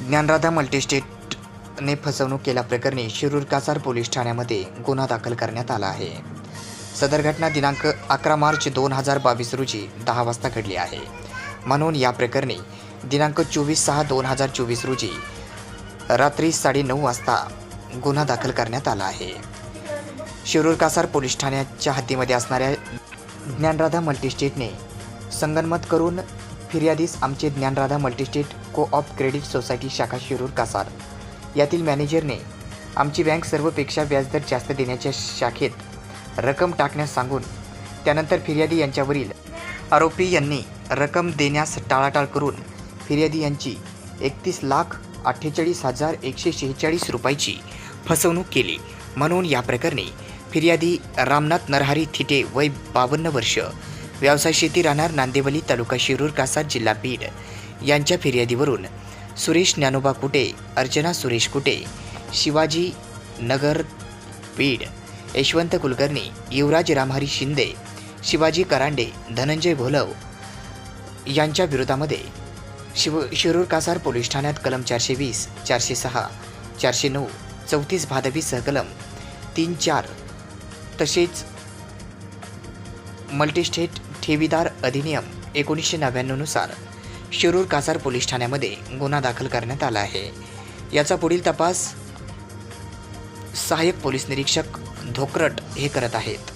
ज्ञानराधा मल्टीस्टेटने फसवणूक केल्याप्रकरणी शिरूर कासार पोलीस ठाण्यामध्ये गुन्हा दाखल करण्यात आला आहे. सदर घटना दिनांक अकरा मार्च दोन हजार बावीस रोजी दहा वाजता घडली आहे. म्हणून या प्रकरणी दिनांक चोवीस सहा दोन हजार चोवीस रोजी रात्री साडेनऊ वाजता गुन्हा दाखल करण्यात आला आहे. शिरूर कासार पोलीस ठाण्याच्या हद्दीमध्ये असणाऱ्या ज्ञानराधा मल्टीस्टेटने संगनमत करून फिर्यादीस आमचे Dnyanradha multistate co op credit society शाखा शिरूर कासार. यातील मॅनेजरने आमची बँक सर्वपेक्षा व्याजदर जास्त देण्याच्या शाखेत रक्कम टाकण्यास सांगून त्यानंतर फिर्यादी यांच्यावरील आरोपी यांनी रक्कम देण्यास टाळाटाळ करून फिर्यादी यांची एकतीस लाख अठ्ठेचाळीस हजार एकशे शेहेचाळीस रुपयाची फसवणूक केली. म्हणून या प्रकरणी फिर्यादी रामनाथ नरहरी थिटे वय बावन्न वर्ष व्यवसाय शेती राहणार नांदेवली तालुका शिरूर कासार जिल्हा बीड. यांच्या फिर्यादीवरून सुरेश ज्ञानोबा कुटे अर्चना सुरेश कुटे शिवाजी नगर बीड यशवंत कुलकर्णी युवराज रामहरी शिंदे शिवाजी करांडे धनंजय भोलव यांच्या विरोधामध्ये शिव शिरूर कासार पोलीस ठाण्यात कलम चारशे वीस चारशे सहा चारशे नऊ चौतीस भादवी सहकलम तीन चार तसेच मल्टीस्टेट ठेवीदार अधिनियम एकोणीसशे नव्याण्णवनुसार शिरूर कासार पोलीस ठाण्यामध्ये गुन्हा दाखल करण्यात आला आहे. याचा पुढील तपास सहाय्यक पोलीस निरीक्षक धोकरट हे करत आहेत.